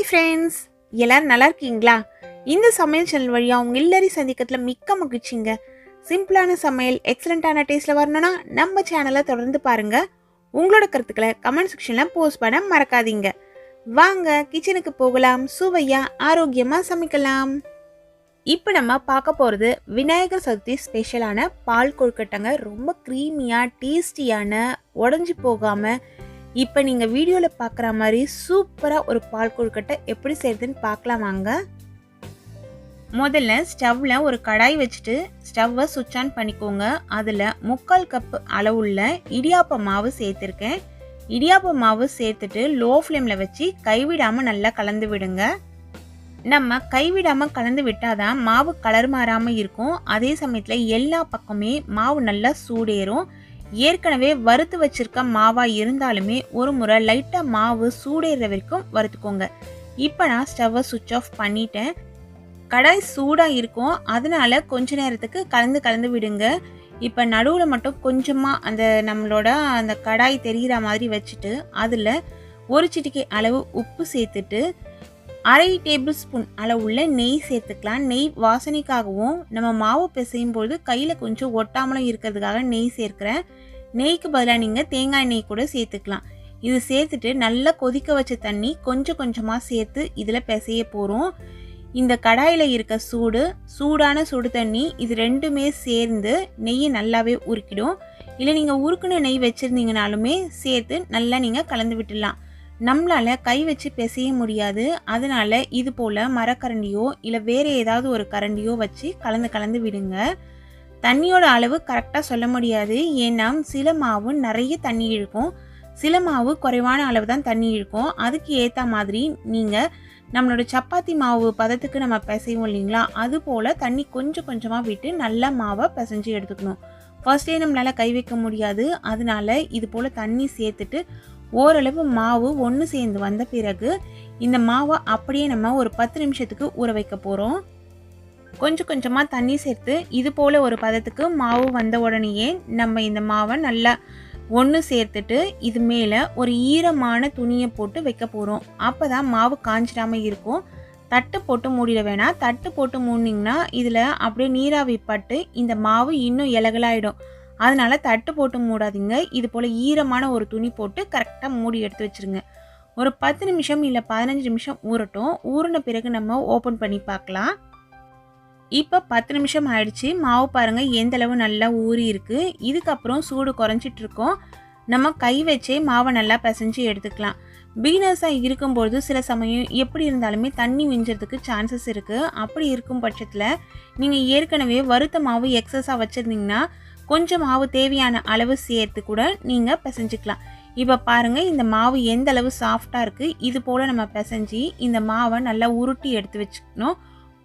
Hi friends எல்லோரும் நல்லா இருக்கீங்களா? இந்த சமையல் சேனல் வழியாக அவங்க இல்லறி சந்திக்கிறதுல மிக்க மகிழ்ச்சிங்க. சிம்பிளான சமையல் எக்ஸலண்ட்டான டேஸ்ட்டில் வரணும்னா நம்ம சேனலை தொடர்ந்து பாருங்கள் உங்களோட கருத்துக்களை கமெண்ட் செக்ஷனில் போஸ்ட் பண்ண மறக்காதீங்க. வாங்க கிச்சனுக்கு போகலாம். சுவையாக ஆரோக்கியமாக சமைக்கலாம். இப்போ நம்ம பார்க்க போகிறது விநாயகர் சதுர்த்தி ஸ்பெஷலான பால் கொழுக்கட்டைங்க. ரொம்ப க்ரீமியாக டேஸ்டியான உடஞ்சி போகாமல் இப்போ நீங்கள் வீடியோவில் பார்க்குற மாதிரி சூப்பராக ஒரு பால் கொழுக்கட்டை எப்படி செய்யுதுன்னு பார்க்கலாம் வாங்க. முதல்ல ஸ்டவ்வில் ஒரு கடாய் வச்சுட்டு ஸ்டவ்வை சுவிட்ச் ஆன் பண்ணிக்கோங்க. அதில் முக்கால் கப்பு அளவுள்ள இடியாப்ப மாவு சேர்த்துருக்கேன். இடியாப்ப மாவு சேர்த்துட்டு லோ ஃப்ளேமில் வச்சு கைவிடாமல் நல்லா கலந்து விடுங்க. நம்ம கைவிடாமல் கலந்து விட்டாதான் மாவு கலர் மாறாமல் இருக்கும். அதே சமயத்தில் எல்லா பக்கமே மாவு நல்லா சூடேறும். ஏற்கனவே வறுத்து வச்சிருக்க மாவா இருந்தாலுமே ஒரு முறை லைட்டாக மாவு சூடேற வரைக்கும் வறுத்துக்கோங்க. இப்போ நான் ஸ்டவ்வை சுவிட்ச் ஆஃப் பண்ணிட்டேன். கடாய் சூடாக இருக்கும். அதனால கொஞ்ச நேரத்துக்கு கலந்து கலந்து விடுங்க. இப்போ நடுவில் மட்டும் கொஞ்சமாக அந்த நம்மளோட அந்த கடாய் தெரிகிற மாதிரி வச்சுட்டு அதில் ஒரு சிட்டிக்கை அளவு உப்பு சேர்த்துட்டு அரை டேபிள் ஸ்பூன் அளவுள்ள நெய் சேர்த்துக்கலாம். நெய் வாசனைக்காகவும் நம்ம மாவு பிசையும் பொழுது கையில் கொஞ்சம் ஒட்டாமலும் இருக்கிறதுக்காக நெய் சேர்க்குறேன். நெய்க்கு பதிலாக நீங்கள் தேங்காய் நெய் கூட சேர்த்துக்கலாம். இது சேர்த்துட்டு நல்லா கொதிக்க வச்ச தண்ணி கொஞ்சம் கொஞ்சமாக சேர்த்து இதில் பிசைய போகிறோம் இந்த கடாயில் இருக்க சூடு சூடான சுடு தண்ணி இது ரெண்டுமே சேர்ந்து நெய்யை நல்லாவே உருக்கிடும். இல்லை நீங்கள் உருக்குன நெய் வச்சுருந்தீங்கனாலுமே சேர்த்து நல்லா நீங்கள் கலந்து விட்டுடலாம் நம்மளால் கை வச்சு பிசைய முடியாது. அதனால் இது போல் மரக்கரண்டியோ இல்லை வேறு ஏதாவது ஒரு கரண்டியோ வச்சு கலந்து கலந்து விடுங்க. தண்ணியோட அளவு கரெக்டாக சொல்ல முடியாது. ஏன்னா சில மாவு நிறைய தண்ணி இழுக்கும். சில மாவு குறைவான அளவு தான் தண்ணி இழுக்கும். அதுக்கு ஏற்ற மாதிரி நீங்கள் நம்மளோட சப்பாத்தி மாவு பதத்துக்கு நம்ம பிசைவோம் இல்லைங்களா? அது போல் தண்ணி கொஞ்சம் கொஞ்சமாக விட்டு நல்லா மாவை பிசைஞ்சு எடுத்துக்கணும். ஃபர்ஸ்டே நம்மளால் கை வைக்க முடியாது. அதனால இது போல் தண்ணி சேர்த்துட்டு ஓரளவு மாவு ஒன்று சேர்ந்து வந்த பிறகு இந்த மாவை அப்படியே நம்ம ஒரு பத்து நிமிஷத்துக்கு ஊற வைக்க போகிறோம் கொஞ்சம் கொஞ்சமாக தண்ணி சேர்த்து இது போல் ஒரு பதத்துக்கு மாவு வந்த உடனேயே நம்ம இந்த மாவை நல்லா ஒன்று சேர்த்துட்டு இது மேலே ஒரு ஈரமான துணியை போட்டு வைக்க போகிறோம் அப்போ தான் மாவு காஞ்சிடாமல் இருக்கும். தட்டு போட்டு மூடிட வேணாம். தட்டு போட்டு மூடினீங்கன்னா இதில் அப்படியே நீராவி பட்டு இந்த மாவு இன்னும் இலகலாயிடும். அதனால் தட்டு போட்டு மூடாதீங்க. இது போல் ஈரமான ஒரு துணி போட்டு கரெக்டாக மூடி எடுத்து வச்சுருங்க. ஒரு பத்து நிமிஷம் இல்லை பதினஞ்சு நிமிஷம் ஊறட்டும். ஊறின பிறகு நம்ம ஓப்பன் பண்ணி பார்க்கலாம். இப்போ பத்து நிமிஷம் ஆயிடுச்சு. மாவு பாருங்கள் எந்தளவு நல்லா ஊறி இருக்குது இதுக்கப்புறம் சூடு குறைஞ்சிட்டு இருக்கோம். நம்ம கை வச்சே மாவை நல்லா பிசைஞ்சு எடுத்துக்கலாம். பிகினர்ஸாக இருக்கும்போது சில சமயம் எப்படி இருந்தாலுமே தண்ணி மிஞ்சறதுக்கு சான்சஸ் இருக்குது அப்படி இருக்கும் பட்சத்தில் நீங்கள் ஏற்கனவே வறுத்த மாவு எக்ஸஸாக வச்சுருந்தீங்கன்னா கொஞ்சம் மாவு தேவையான அளவு சேர்த்து கூட நீங்கள் பிசைஞ்சிக்கலாம். இப்போ பாருங்கள் இந்த மாவு எந்த அளவு சாஃப்டாக இருக்குது இது போல் நம்ம பிசைஞ்சு இந்த மாவை நல்லா உருட்டி எடுத்து வச்சுக்கணும்.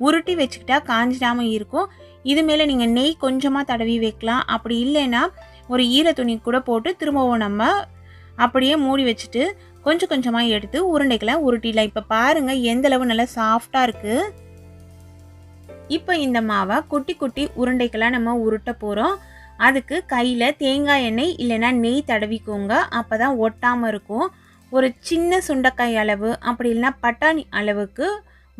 உருட்டி வச்சுக்கிட்டா காஞ்சிடாமல் இருக்கும். இது மேலே நீங்கள் நெய் கொஞ்சமாக தடவி வைக்கலாம். அப்படி இல்லைன்னா ஒரு ஈர துணி கூட போட்டு திரும்பவும் நம்ம அப்படியே மூடி வச்சுட்டு கொஞ்சம் கொஞ்சமாக எடுத்து உருண்டைகளை உருட்டிடலாம். இப்போ பாருங்கள் எந்தளவு நல்லா சாஃப்டாக இருக்குது இப்போ இந்த மாவை குட்டி குட்டி உருண்டைக்கெல்லாம் நம்ம உருட்ட போகிறோம் அதுக்கு கையில் தேங்காய் எண்ணெய் இல்லைன்னா நெய் தடவிக்கோங்க. அப்போ தான் ஒட்டாமல் இருக்கும். ஒரு சின்ன சுண்டைக்காய் அளவு அப்படி இல்லைன்னா பட்டாணி அளவுக்கு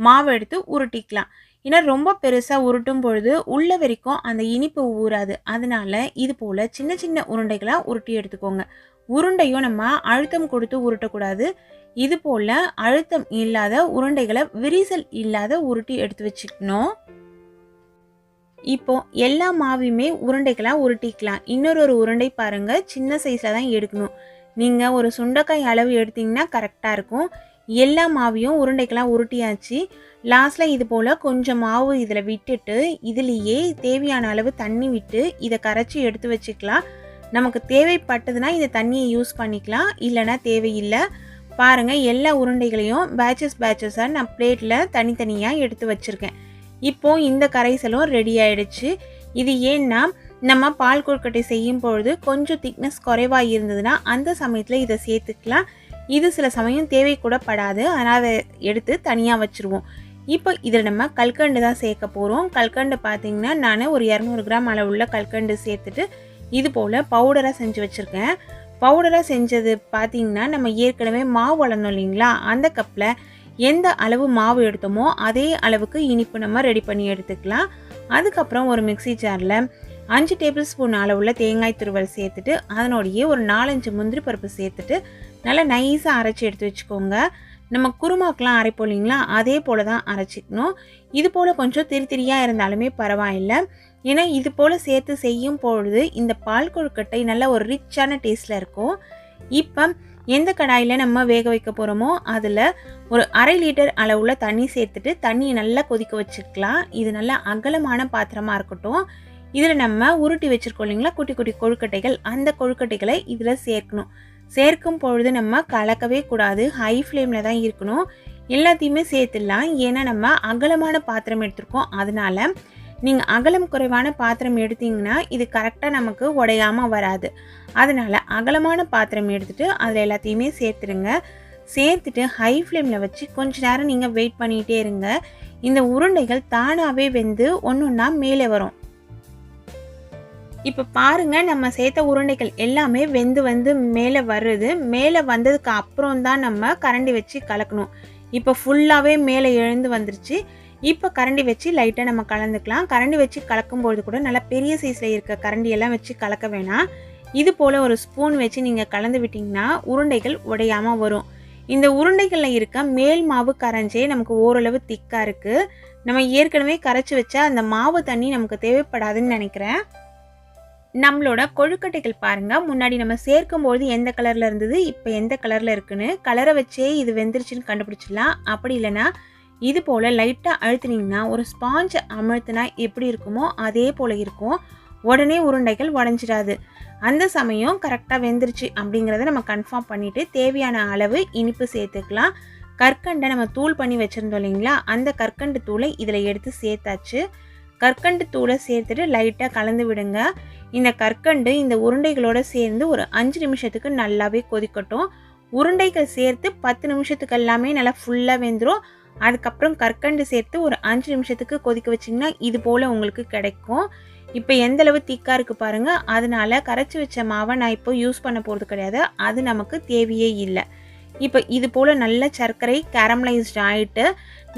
மாவு எடுத்து உருட்டிக்கலாம். ஏன்னா ரொம்ப பெருசாக உருட்டும் பொழுது உள்ள வரைக்கும் அந்த இனிப்பு ஊறாது. அதனால இது போல் சின்ன சின்ன உருண்டைகளாக உருட்டி எடுத்துக்கோங்க. உருண்டையும் நம்ம அழுத்தம் கொடுத்து உருட்டக்கூடாது. இது போல் அழுத்தம் இல்லாத உருண்டைகளை விரிசல் இல்லாத உருட்டி எடுத்து வச்சுக்கணும். இப்போ எல்லா மாவையுமே உருண்டைகளாக உருட்டிக்கலாம். இன்னொரு ஒரு உருண்டை பாருங்கள் சின்ன சைஸில் தான் எடுக்கணும். நீங்கள் ஒரு சுண்டைக்காய் அளவு எடுத்தீங்கன்னா கரெக்டாக இருக்கும். எல்லா மாவையும் உருண்டைக்கெல்லாம் உருட்டியாச்சு. லாஸ்ட்டில் இது போல் கொஞ்சம் மாவு இதில் விட்டுட்டு இதுலேயே தேவையான அளவு தண்ணி விட்டு இதை கரைச்சி எடுத்து வச்சுக்கலாம். நமக்கு தேவைப்பட்டதுன்னா இந்த தண்ணியை யூஸ் பண்ணிக்கலாம். இல்லைன்னா தேவையில்லை. பாருங்கள் எல்லா உருண்டைகளையும் பேச்சஸ் பேச்சஸாக நான் பிளேட்டில் தனித்தனியாக எடுத்து வச்சுருக்கேன். இப்போ இந்த கரைசலும் ரெடி ஆயிடுச்சு. இது ஏன்னா நம்ம பால் கொழுக்கட்டை செய்யும் பொழுது கொஞ்சம் திக்னஸ் குறைவாக இருந்ததுன்னா அந்த சமயத்தில் இதை சேர்த்துக்கலாம். இது சில சமயம் தேவை கூட படாது அதனால் அதை எடுத்து தனியாக வச்சுருவோம். இப்போ இதில் நம்ம கல்கண்டு தான் சேர்க்க போகிறோம் கல்கண்டு பார்த்திங்கன்னா நான் ஒரு இரநூறு கிராம் அளவுள்ள கல்கண்டு சேர்த்துட்டு இது போல் பவுடராக செஞ்சு வச்சுருக்கேன். பவுடராக செஞ்சது பார்த்திங்கன்னா நம்ம ஏற்கனவே மாவு வளர்ந்தோம் இல்லைங்களா? அந்த கப்பில் எந்த அளவு மாவு எடுத்தோமோ அதே அளவுக்கு இனிப்பு நம்ம ரெடி பண்ணி எடுத்துக்கலாம். அதுக்கப்புறம் ஒரு மிக்ஸி ஜாரில் அஞ்சு டேபிள் ஸ்பூன் அளவுள்ள தேங்காய் துருவல் சேர்த்துட்டு அதனோடையே ஒரு நாலஞ்சு முந்திரி பருப்பு சேர்த்துட்டு நல்லா நைஸாக அரைச்சி எடுத்து வச்சுக்கோங்க. நம்ம குருமாக்கெலாம் அரைப்போம் இல்லைங்களா? அதே போல் தான் அரைச்சிக்கணும். இது போல் கொஞ்சம் திரி திரியாக இருந்தாலுமே பரவாயில்லை. ஏன்னா இது போல் சேர்த்து செய்யும் பொழுது இந்த பால் கொழுக்கட்டை நல்ல ஒரு ரிச்சான டேஸ்ட்டில் இருக்கும். இப்போ எந்த கடாயில் நம்ம வேக வைக்க போகிறோமோ அதில் ஒரு அரை லிட்டர் அளவில் தண்ணி சேர்த்துட்டு தண்ணியை நல்லா கொதிக்க வச்சுக்கலாம். இது நல்லா அகலமான பாத்திரமாக இருக்கட்டும். இதில் நம்ம உருட்டி வச்சுருக்கோம் இல்லைங்களா? குட்டி குட்டி கொழுக்கட்டைகள். அந்த கொழுக்கட்டைகளை இதில் சேர்க்கணும். சேர்க்கும் பொழுது நம்ம கலக்கவே கூடாது. ஹை ஃப்ளேமில் தான் இருக்கணும். எல்லாத்தையுமே சேர்த்துடலாம். ஏன்னா நம்ம அகலமான பாத்திரம் எடுத்திருக்கோம். அதனால நீங்கள் அகலம் குறைவான பாத்திரம் எடுத்தீங்கன்னா இது கரெக்டாக நமக்கு உடையாமல் வராது. அதனால் அகலமான பாத்திரம் எடுத்துகிட்டு அதில் எல்லாத்தையுமே சேர்த்துருங்க. சேர்த்துட்டு ஹை ஃப்ளேமில் வச்சு கொஞ்ச நேரம் நீங்கள் வெயிட் பண்ணிகிட்டே இருங்க. இந்த உருண்டைகள் தானாகவே வெந்து ஒன்று ஒன்றா மேலே வரும். இப்போ பாருங்கள் நம்ம சேர்த்த உருண்டைகள் எல்லாமே வெந்து வந்து மேலே வருது மேலே வந்ததுக்கு அப்புறம் தான் நம்ம கரண்டி வச்சு கலக்கணும். இப்போ ஃபுல்லாகவே மேலே எழுந்து வந்துருச்சு. இப்போ கரண்டி வச்சு லைட்டாக நம்ம கலந்துக்கலாம். கரண்டி வச்சு கலக்கும்பொழுது கூட நல்லா பெரிய சைஸில் இருக்க கரண்டியெல்லாம் வச்சு கலக்க வேணாம். இது போல் ஒரு ஸ்பூன் வச்சு நீங்கள் கலந்து விட்டிங்கன்னா உருண்டைகள் உடையாமல் வரும். இந்த உருண்டைகளில் இருக்க மேல் மாவு கரைஞ்சே நமக்கு ஓரளவு திக்காக இருக்குது நம்ம ஏற்கனவே கரைச்சி வச்சா அந்த மாவு தண்ணி நமக்கு தேவைப்படாதுன்னு நினைக்கிறேன். நம்மளோட கொழுக்கட்டைகள் பாருங்கள் முன்னாடி நம்ம சேர்க்கும்போது எந்த கலரில் இருந்தது இப்போ எந்த கலரில் இருக்குன்னு கலரை வச்சே இது வெந்துருச்சுன்னு கண்டுபிடிச்சிடலாம். அப்படி இல்லைன்னா இது போல் லைட்டாக அழுத்துனீங்கன்னா ஒரு ஸ்பாஞ்ச் அமுழ்த்தினா எப்படி இருக்குமோ அதே போல் இருக்கும். உடனே உருண்டைகள் உடஞ்சிடாது. அந்த சமயம் கரெக்டாக வெந்துருச்சு அப்படிங்கிறத நம்ம கன்ஃபார்ம் பண்ணிவிட்டு தேவையான அளவு இனிப்பு சேர்த்துக்கலாம். கற்கண்டை நம்ம தூள் பண்ணி வச்சுருந்தோம் இல்லைங்களா? அந்த கற்கண்டு தூளை இதில் எடுத்து சேர்த்தாச்சு. கற்கண்டு தூளை சேர்த்துட்டு லைட்டாக கலந்து விடுங்க. இந்த கற்கண்டு இந்த உருண்டைகளோடு சேர்ந்து ஒரு அஞ்சு நிமிஷத்துக்கு நல்லாவே கொதிக்கட்டும். உருண்டைகள் சேர்த்து பத்து நிமிஷத்துக்கு எல்லாமே நல்லா ஃபுல்லாக வெந்துடும் அதுக்கப்புறம் கற்கண்டு சேர்த்து ஒரு அஞ்சு நிமிஷத்துக்கு கொதிக்க வச்சிங்கன்னா இது போல் உங்களுக்கு கிடைக்கும். இப்போ எந்த அளவு திக்காக இருக்குது பாருங்கள் அதனால் கரைச்சி வச்ச மாவை நான் இப்போ யூஸ் பண்ண போகிறது கிடையாது. அது நமக்கு தேவையே இல்லை. இப்போ இது போல் நல்ல சர்க்கரை கேரமலைஸ்ட் ஆகிட்டு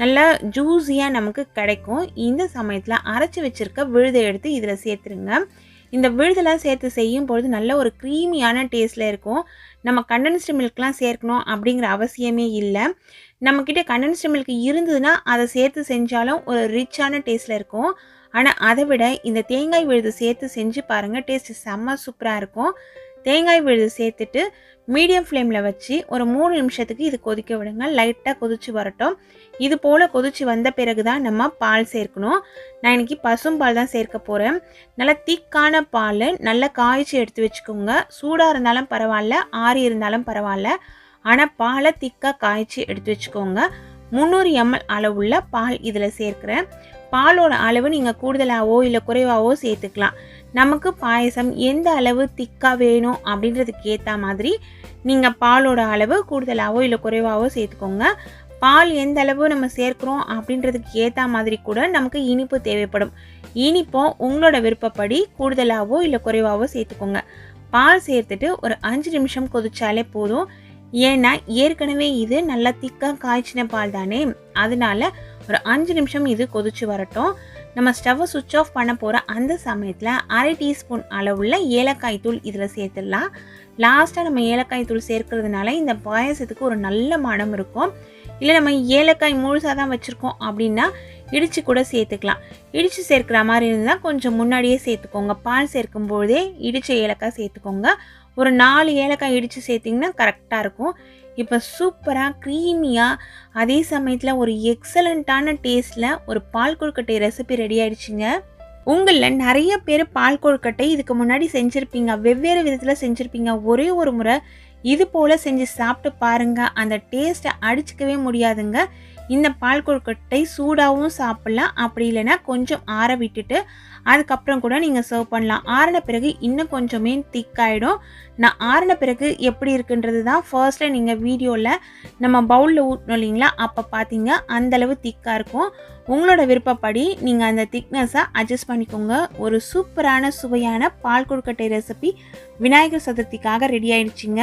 நல்லா ஜூஸியாக நமக்கு கிடைக்கும். இந்த சமயத்தில் அரைச்சி வச்சுருக்க விழுதை எடுத்து இதில் சேர்த்துருங்க. இந்த விழுதெல்லாம் சேர்த்து செய்யும் பொழுது நல்ல ஒரு க்ரீமியான டேஸ்ட்டில் இருக்கும். நம்ம கண்டன்ஸ்டு மில்க்லாம் சேர்க்கணும் அப்படிங்கிற அவசியமே இல்லை. நம்மக்கிட்ட கண்டன்ஸ்டு மில்க் இருந்ததுன்னா அதை சேர்த்து செஞ்சாலும் ஒரு ரிச்சான டேஸ்ட்டில் இருக்கும். ஆனால் அதை விட இந்த தேங்காய் விழுது சேர்த்து செஞ்சு பாருங்கள் டேஸ்ட் செம்ம சூப்பராக இருக்கும். தேங்காய் விழுது சேர்த்துட்டு மீடியம் ஃப்ளேமில் வச்சு ஒரு மூணு நிமிஷத்துக்கு இது கொதிக்க விடுங்க. லைட்டாக கொதிச்சு வரட்டும். இது போல் கொதிச்சு வந்த பிறகு தான் நம்ம பால் சேர்க்கணும். நான் இன்றைக்கி பசும்பால் தான் சேர்க்க போகிறேன் நல்லா திக்கான பால் நல்லா காய்ச்சி எடுத்து வச்சுக்கோங்க. சூடாக இருந்தாலும் பரவாயில்ல ஆறி இருந்தாலும் பரவாயில்ல. ஆனால் பாலை திக்காக காய்ச்சி எடுத்து வச்சுக்கோங்க. முந்நூறு எம்எல் அளவுள்ள பால் இதில் சேர்க்குறேன். பாலோட அளவு நீங்கள் கூடுதலாகவோ இல்லை குறைவாகவோ சேர்த்துக்கலாம். நமக்கு பாயசம் எந்த அளவு திக்காக வேணும் அப்படின்றதுக்கு ஏற்ற மாதிரி நீங்கள் பாலோட அளவு கூடுதலாகவோ இல்லை குறைவாகவோ சேர்த்துக்கோங்க. பால் எந்த அளவு நம்ம சேர்க்குறோம் அப்படின்றதுக்கு ஏற்ற மாதிரி கூட நமக்கு இனிப்பு தேவைப்படும். இனிப்போ உங்களோட விருப்பப்படி கூடுதலாகவோ இல்லை குறைவாகவோ சேர்த்துக்கோங்க. பால் சேர்த்துட்டு ஒரு அஞ்சு நிமிஷம் கொதிச்சாலே போதும். ஏன்னா ஏற்கனவே இது நல்லா திக்காக காய்ச்சின பால் தானே? அதனால ஒரு அஞ்சு நிமிஷம் இது கொதிச்சு வரட்டும். நம்ம ஸ்டவ்வை சுவிட்ச் ஆஃப் பண்ண போகிற அந்த சமயத்தில் அரை டீஸ்பூன் அளவுள்ள ஏலக்காய் தூள் இதில் சேர்த்துடலாம். லாஸ்ட்டாக நம்ம ஏலக்காய் தூள் சேர்க்கறதுனால இந்த பாயசத்துக்கு ஒரு நல்ல மனம் இருக்கும். இல்லை நம்ம ஏலக்காய் முழுசாக தான் வச்சுருக்கோம் அப்படின்னா இடித்து கூட சேர்த்துக்கலாம். இடித்து சேர்க்குற மாதிரி இருந்தால் கொஞ்சம் முன்னாடியே சேர்த்துக்கோங்க. பால் சேர்க்கும் பொழுதே இடித்த ஏலக்காய் சேர்த்துக்கோங்க. ஒரு நாலு ஏலக்காய் இடித்து சேர்த்திங்கன்னா கரெக்டாக இருக்கும். இப்போ சூப்பராக க்ரீமியாக அதே சமயத்தில் ஒரு எக்ஸலண்ட்டான டேஸ்ட்டில் ஒரு பால் கொழுக்கட்டை ரெசிபி ரெடி ஆயிடுச்சுங்க. உங்களில் நிறைய பேர் பால் கொழுக்கட்டை இதுக்கு முன்னாடி செஞ்சுருப்பீங்க. வெவ்வேறு விதத்தில் செஞ்சுருப்பீங்க. ஒரே ஒரு முறை இது போல் செஞ்சு சாப்பிட்டு பாருங்கள் அந்த டேஸ்ட்டை அடிச்சுக்கவே முடியாதுங்க. இந்த பால் கொழுக்கட்டை சூடாகவும் சாப்பிட்லாம். அப்படி இல்லைன்னா கொஞ்சம் ஆற விட்டுட்டு அதுக்கப்புறம் கூட நீங்கள் சர்வ் பண்ணலாம். ஆறின பிறகு இன்னும் கொஞ்சமே திக்காயிடும். நான் ஆறின பிறகு எப்படி இருக்குன்றது தான் ஃபர்ஸ்ட்டில் நீங்கள் வீடியோவில் நம்ம பவுலில் ஊட்டணும் இல்லைங்களா? அப்போ பார்த்தீங்க அந்தளவு திக்காக இருக்கும். உங்களோட விருப்பப்படி நீங்கள் அந்த திக்னஸை அட்ஜஸ்ட் பண்ணிக்கோங்க. ஒரு சூப்பரான சுவையான பால் கொழுக்கட்டை ரெசிபி விநாயகர் சதுர்த்திக்காக ரெடி ஆயிடுச்சிங்க.